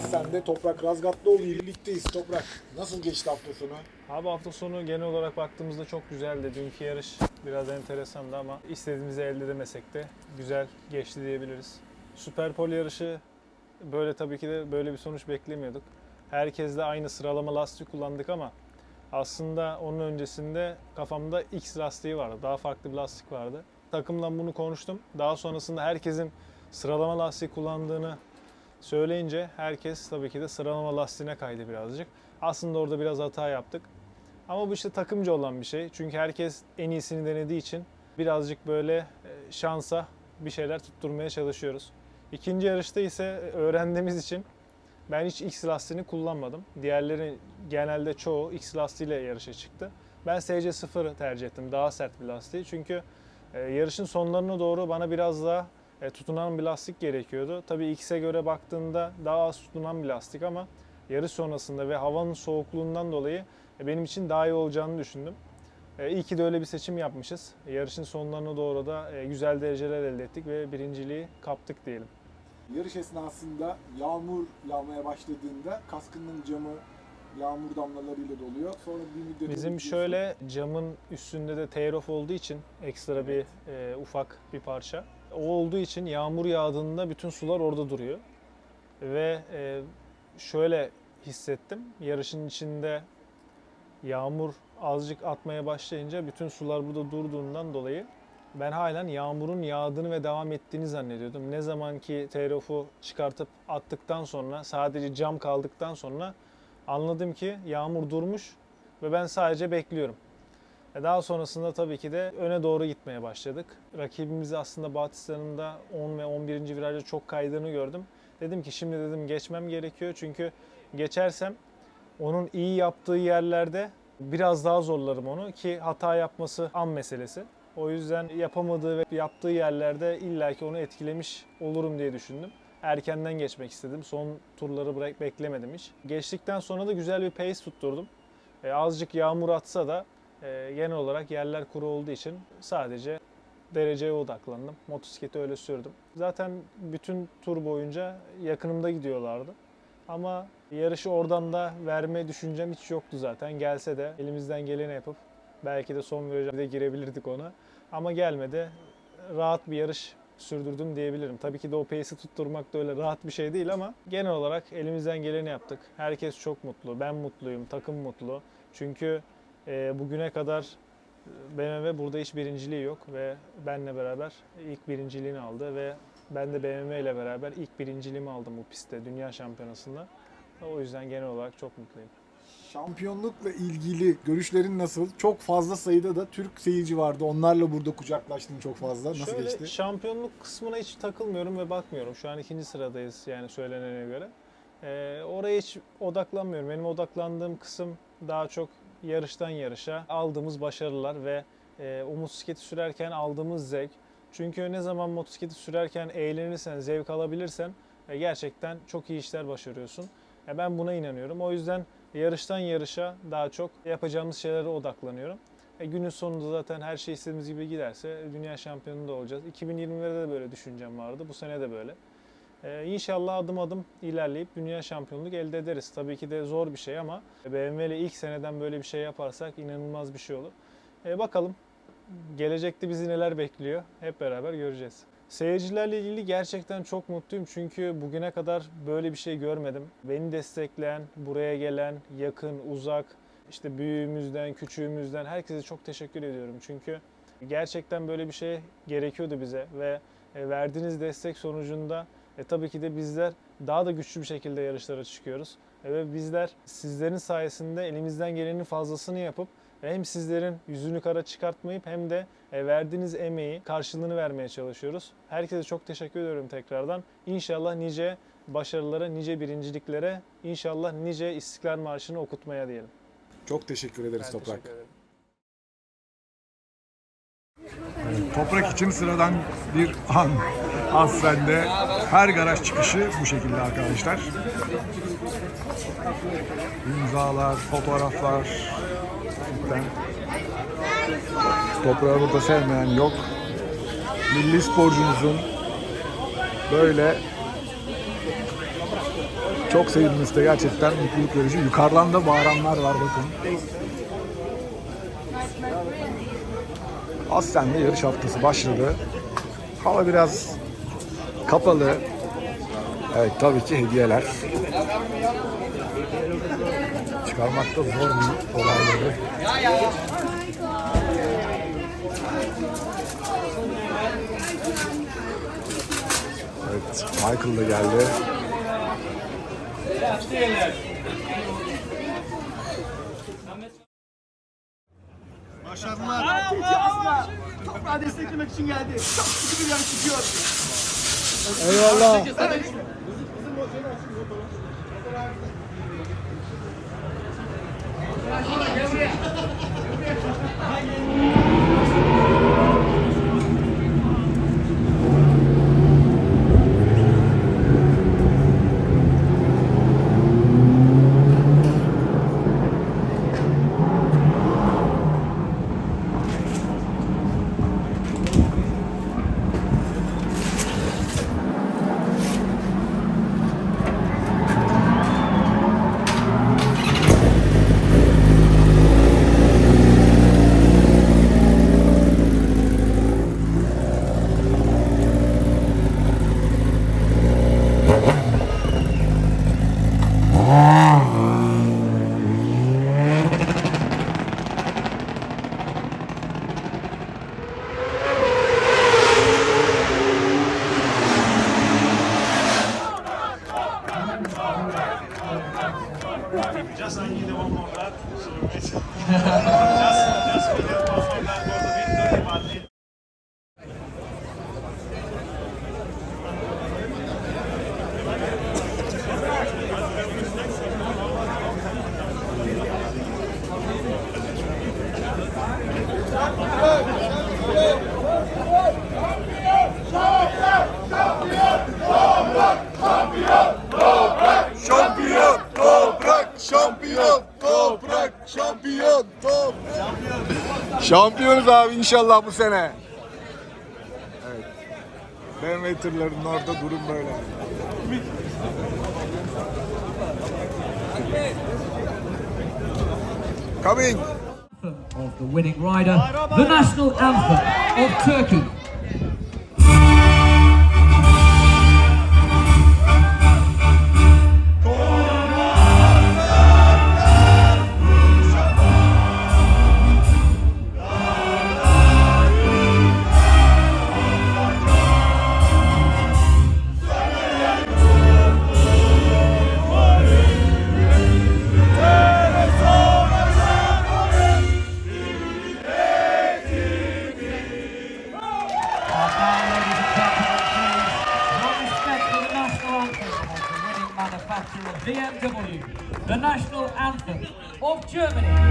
Az sende Toprak Razgatlıoğlu birlikteyiz. Toprak nasıl geçti hafta sonu? Abi hafta sonu genel olarak baktığımızda çok güzeldi. Dünkü yarış biraz enteresandı ama istediğimizi elde edemesek de güzel geçti diyebiliriz. Süper Pol yarışı böyle tabii ki de böyle bir sonuç beklemiyorduk. Herkesle aynı sıralama lastik kullandık ama aslında onun öncesinde kafamda X lastiği vardı. Daha farklı bir lastik vardı. Takımla bunu konuştum. Daha sonrasında herkesin sıralama lastiği kullandığını söyleyince herkes tabii ki de sıralama lastiğine kaydı birazcık. Aslında orada biraz hata yaptık. Ama bu işte takımcı olan bir şey. Çünkü herkes en iyisini denediği için birazcık böyle e, şansa bir şeyler tutturmaya çalışıyoruz. İkinci yarışta ise öğrendiğimiz için ben hiç X lastiğini kullanmadım. Diğerleri genelde çoğu X lastiğiyle yarışa çıktı. Ben SC0'ı tercih ettim. Daha sert bir lastiği. Çünkü e, yarışın sonlarına doğru bana biraz daha e, tutunan bir lastik gerekiyordu. Tabii X'e göre baktığında daha az tutunan bir lastik ama yarış sonrasında ve havanın soğukluğundan dolayı e, benim için daha iyi olacağını düşündüm. E, İyi ki de öyle bir seçim yapmışız. Yarışın sonlarına doğru da e, güzel dereceler elde ettik ve birinciliği kaptık diyelim. Yarış esnasında yağmur yağmaya başladığında kaskının camı yağmur damlalarıyla doluyor. Sonra bir müddet Bizim şöyle camın üstünde de tear-off olduğu için ekstra bir e, ufak bir parça. O olduğu için yağmur yağdığında bütün sular orada duruyor. Ve e, şöyle hissettim. Yarışın içinde yağmur azıcık atmaya başlayınca bütün sular burada durduğundan dolayı ben halen yağmurun yağdığını ve devam ettiğini zannediyordum. Ne zaman ki tear-off'u çıkartıp attıktan sonra sadece cam kaldıktan sonra anladım ki yağmur durmuş ve ben sadece bekliyorum. E Daha sonrasında tabii ki de öne doğru gitmeye başladık. Rakibimizi aslında Batistan'ın da 10 ve 11. virajda çok kaydığını gördüm. Dedim ki şimdi dedim geçmem gerekiyor çünkü geçersem onun iyi yaptığı yerlerde biraz daha zorlarım onu ki hata yapması an meselesi. O yüzden yapamadığı ve yaptığı yerlerde illaki onu etkilemiş olurum diye düşündüm. Erkenden geçmek istedim. Son turları beklemedim hiç. Geçtikten sonra da güzel bir pace tutturdum. E, azıcık yağmur atsa da e, genel olarak yerler kuru olduğu için sadece dereceye odaklandım. Motosikleti öyle sürdüm. Zaten bütün tur boyunca yakınımda gidiyorlardı. Ama yarışı oradan da verme düşüncem hiç yoktu zaten. Gelse de elimizden geleni yapıp belki de son viraja de girebilirdik ona. Ama gelmedi. Rahat bir yarış sürdürdüm diyebilirim. Tabii ki de o pace'i tutturmak da öyle rahat bir şey değil ama genel olarak elimizden geleni yaptık. Herkes çok mutlu. Ben mutluyum. Takım mutlu. Çünkü e, bugüne kadar BMW burada hiç birinciliği yok ve benle beraber ilk birinciliğini aldı ve ben de BMW ile beraber ilk birinciliğimi aldım bu pistte Dünya Şampiyonası'nda. O yüzden genel olarak çok mutluyum. Şampiyonlukla ilgili görüşlerin nasıl? Çok fazla sayıda da Türk seyirci vardı. Onlarla burada kucaklaştın çok fazla. Nasıl Şöyle geçti? şampiyonluk kısmına hiç takılmıyorum ve bakmıyorum. Şu an ikinci sıradayız yani söylenene göre. Ee, oraya hiç odaklanmıyorum. Benim odaklandığım kısım daha çok yarıştan yarışa aldığımız başarılar ve e, o motosikleti sürerken aldığımız zevk. Çünkü ne zaman motosikleti sürerken eğlenirsen, zevk alabilirsen e, gerçekten çok iyi işler başarıyorsun. E, ben buna inanıyorum. O yüzden yarıştan yarışa daha çok yapacağımız şeylere odaklanıyorum. E, günün sonunda zaten her şey istediğimiz gibi giderse dünya şampiyonu da olacağız. 2020'de de böyle düşüncem vardı. Bu sene de böyle. E, inşallah adım adım ilerleyip dünya şampiyonluk elde ederiz. Tabii ki de zor bir şey ama BMW ile ilk seneden böyle bir şey yaparsak inanılmaz bir şey olur. E, bakalım gelecekte bizi neler bekliyor hep beraber göreceğiz. Seyircilerle ilgili gerçekten çok mutluyum çünkü bugüne kadar böyle bir şey görmedim. Beni destekleyen, buraya gelen, yakın, uzak, işte büyüğümüzden, küçüğümüzden herkese çok teşekkür ediyorum. Çünkü gerçekten böyle bir şey gerekiyordu bize ve e, verdiğiniz destek sonucunda e, tabii ki de bizler daha da güçlü bir şekilde yarışlara çıkıyoruz. E, ve bizler sizlerin sayesinde elimizden gelenin fazlasını yapıp hem sizlerin yüzünü kara çıkartmayıp hem de e, verdiğiniz emeği karşılığını vermeye çalışıyoruz. Herkese çok teşekkür ediyorum tekrardan. İnşallah nice başarılara, nice birinciliklere, inşallah nice İstiklal Marşı'nı okutmaya diyelim. Çok teşekkür ederiz Ben Toprak. teşekkür ederim. Toprak için sıradan bir an. Aslen'de her garaj çıkışı bu şekilde arkadaşlar. İmzalar, fotoğraflar. Cidden. Toprağı burada sevmeyen yok. Milli sporcumuzun böyle Çok sevinmesi de gerçekten mutluluk verici. Yukarıdan da bağıranlar var bakın. Aslen'de yarış haftası başladı. Hava biraz kapalı. Evet tabii ki hediyeler. Çıkarmakta zor olayları. Evet, Michael da geldi. Toprağı desteklemek için geldi. Çok sıkı bir yarış çıkıyor. Eyvallah. Just şampiyon toprak. Şampiyonuz abi inşallah bu sene. Evet. BMW tırlarının orada durum böyle. Coming. of the winning rider, the national anthem of Turkey. Germany.